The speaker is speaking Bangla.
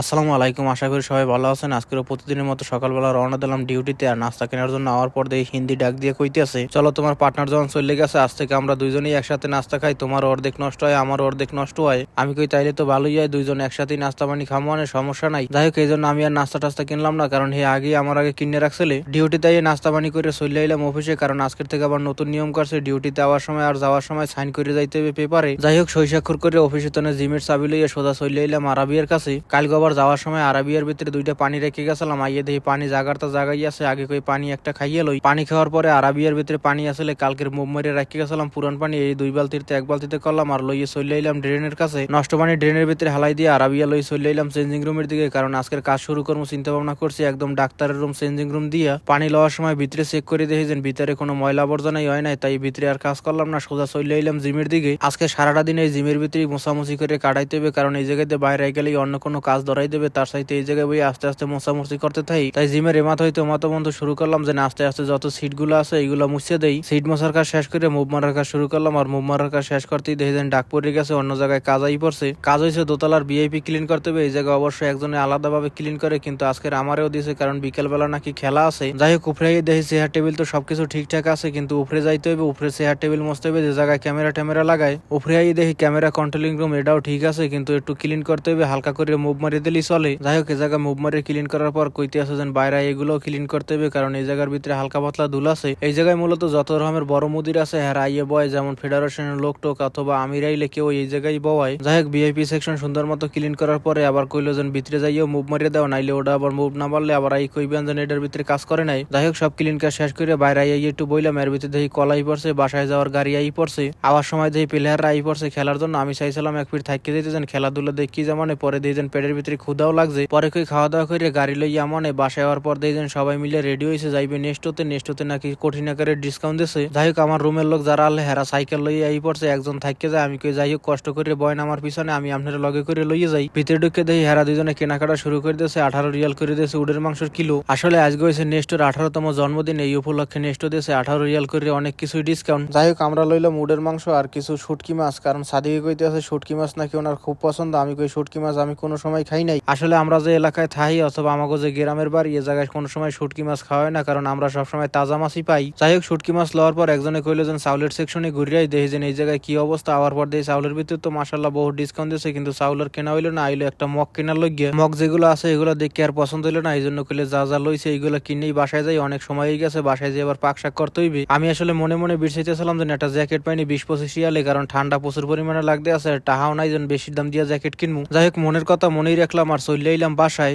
আসসালামু আলাইকুম, আশা করি সবাই ভালো আছেন। আজকের প্রতিদিনের মতো সকালবেলা রওনা দিলাম ডিউটিতে আর নাস্তা কেনার জন্য। আওয়ার পর দিয়ে হিন্দি ডাক দিয়ে কইতে আছে, চলো তোমার পার্টনার যখন চলে গেছে, আজ থেকে আমরা দুইজনেই একসাথে নাস্তা খাই, তোমার অর্ধেক নষ্ট হয়, আমার অর্ধেক নষ্ট হয়। আমি কই, তাইলে তো ভালোই হয়, দুইজন একসাথেই নাস্তা পানি খামো মানে সমস্যা নাই। যাই হোক এই জন্য আমি আর নাস্তা টাস্তা কিনলাম না, কারণ হে আগে আমার আগে কিনে রাখছিলে। ডিউটিতে নাস্তা পানি করে চলে আইলাম অফিসে, কারণ আজকের থেকে আবার নতুন নিয়ম করছে, ডিউটিতে যাওয়ার সময় আর যাওয়ার সময় সাইন করে যাইতে হবে পেপারে। যাই হোক সই স্বাক্ষর করে অফিসে তনে জিমের চাবি লইয়া সোজা চলে আইলাম আরাবিয়ার কাছে। কাল আবার যাওয়ার সময় আরাবিয়ার ভিতরে দুইটা পানি রেখে গেছিলাম। আইয়ে দেখি পানি জাগারটা জাগাই আছে, আগে কই পানি একটা খাইয়ে লই। পানি খাওয়ার পরে আরাবিয়ার ভিতরে পানি আসলে কালকের মুভ মেরে রেখে গেছিলাম পুরান পানি, এই দুই বালতিতে এক বালতিতে করলাম আর লইয়ে চলে এলাম ড্রেনের কাছে। নষ্ট পানি ড্রেনের ভিতরে হালাই দিয়ে আরাবিয়া লই চলে এলাম চেঞ্জিং রুমের দিকে, কারণ আজকের কাজ শুরু করব চিন্তা ভাবনা করছি একদম ডাক্তারের রুম চেঞ্জিং রুম দিয়া। পানি লওয়ার সময় ভিতরে চেক করে দেখি যে ভিতরে কোনো ময়লা আবর্জনাই হয় নাই, তাই ভিতরে আর কাজ করলাম না, সোজা চলে এলাম জিমের দিকে। আজকে সারাটা দিন এই জিমের ভিতরে মোছামুছি করে কাটাইতে হবে, কারণ এই জায়গাতে বাইরে গেলেই অন্য কোনো কাজ ধরাই দেবে, তার সাথে এই জায়গায় বই আস্তে আস্তে মোছামুছি করতে থাই। তাই জিমের এমাত হইতে মত বন্ধ শুরু করলাম যে আস্তে আস্তে যত সিটগুলো আছে এইগুলো মুছে দেই। সিট মশার কাজ শেষ করে মুভ মারার কাজ শুরু করলাম আর মুভ মারার কাজ শেষ করতেই দেখি যেন ডাক পড়ে গেছে, অন্য জায়গায় কাজ আই পড়ছে। কাজ হয়েছে দোতলার বিআইপি ক্লিন করতে হবে, এই জায়গায় অবশ্যই একজনে আলাদাভাবে ক্লিন করে, কিন্তু আজকের আমারও দিয়েছে, কারণ বিকেলবেলা নাকি খেলা আছে। যাই হোক উপরে দেখি চেয়ার টেবিল তো সবকিছু ঠিকঠাক আছে, কিন্তু উপরে যাইতে হবে উপরে চেয়ার টেবিল মসতে হবে যে জায়গায় ক্যামেরা ট্যামেরা লাগায়। উপরে গিয়ে দেখি ক্যামেরা কন্ট্রোলিং রুম এটাও ঠিক আছে, কিন্তু একটু ক্লিন করতে হবে হালকা করে মুভ মারিয়ে দিলেই চলে। যাই হোক এই জায়গায় মুভ মারিয়ে ক্লিন করার পর কইতে আছে যেন বাইরে এগুলো ক্লিন করতে হবে, কারণ এই জায়গার ভিতরে হালকা পাতলা ধুল আছে। এই জায়গায় মূলত যত রকমের বড় মুদির আছে হ্যাঁ আইয়ে বয়, যেমন ফেডারেশনের লোক টোক অথবা আমিরাইলে কেউ এই জায়গায় বয়। যাই হোক, ভিআইপি সেকশন সুন্দর মতো ক্লিন করার পরে আবার কইলো যেন ভিতরে যাইও মুভ মারিয়ে দাও, নাইলে ওটা আবার মুভ না পারলে আবার এই কইবেন যেন এটার ভিতরে কাজ করে নাই। যাই হোক, সব ক্লিন কাজ শেষ করে বাইরে আইয়ে একটু বইলাম, এর ভিতরে দেখি কলাই পড়ছে, বাসায় যাওয়ার গাড়ি আই পড়ছে। আবার সময় দেখি প্লেয়াররা আই পড়ছে, খেলার জন্য আমি চাইছিলাম এক ফিট থাকতে দিতে যেন খেলাধুলা দেখি যেমন পরে দিয়ে যেন পেটের ভিতরে ক্ষুদাও লাগছে। পরে কই খাওয়া দাওয়া করে গাড়ি লইয়া মনে বাসায় হওয়ার পর দিয়ে যেন সবাই মিলে রেডি হয়েছে যাইবে নেক্সটতে নেক্সটতে নাকি কঠিন আকারে ডিসকাউন্ট দিছে। যাই হোক, আমার রুমের লোক যারা আলে, হেরা সাইকেল লইয়া আই পড়ছে একজন থাকতে যায়। আমি কই, যাই হোক, কষ্ট করে বয়ন আমার পিছনে, আমি আপনার লগে করে লইয়ে যাই। ভিতরে ঢুকে দেখি হেরা দুজনে কেনাকাটা শুরু করে দিয়েছে, আঠারো রিয়াল করে দিয়েছে উডের মাংসের কিলো। আসলে আজকে হয়েছে নেক্সটের আঠারোতম জন্মদিন, এই উপলক্ষে নেক্সট দিয়েছে আঠারো রিয়াল করে অনেক কিছুই ডিসকাউন্ট যাই হোক, আমরা লইলাম উডের মাংস আর কিছু শুটকি মাছ, কারণ সাদিকে কইতে আছে শুটকি মাছ নাকি ওনার খুব পছন্দ। আমি কই, শুটকি মাছ আমি কোনো সময় খাই নাই। আসলে আমরা যে এলাকায় থাই অথবা আমাকে যে গ্রামের বাড়ি, এ জায়গায় কোনো সময় শুটকি মাছ খাওয়া হয় না, কারণ আমরা সবসময় তাজা মাছই পাই। যাই হোক, শুটকি মাছ লওয়ার পর একজনে কইলো যেন চাউলের সেকশনে ঘুরিয়াই দেখি যে এই জায়গায় কি অবস্থা। আওয়ার পর দেখি চাউলের ভিতরে তো মাসাল্লাহ বহু ডিসকাউন্ট দিয়েছে, কিন্তু চাউলের কেনা হইল না, আইলো একটা মগ কেনার লইগে। মগ যেগুলো আছে, এগুলো দেখে আর পছন্দ হইল না এই জন্য কইলে যা যা লইছে, এইগুলো কিনেই বাসায় যাই, অনেক সময় হয়ে গেছে, বাসায় যেয়ে আবার পাক শাক করতে হইবে। আমি আসলে মনে মনে বিরসাইতেছিলাম যে একটা জ্যাকেট পাইনি বিশ পঁচিশ রিয়ালে কারণ ঠান্ডা প্রচুর পরিমাণে লাগতে আছে টাহাও নাই যেন বেশি দাম দিয়ে জ্যাকেট কিনবো। যাই হোক, মনের কথা মনেই রাখলাম আর চলে এলাম বাসায়।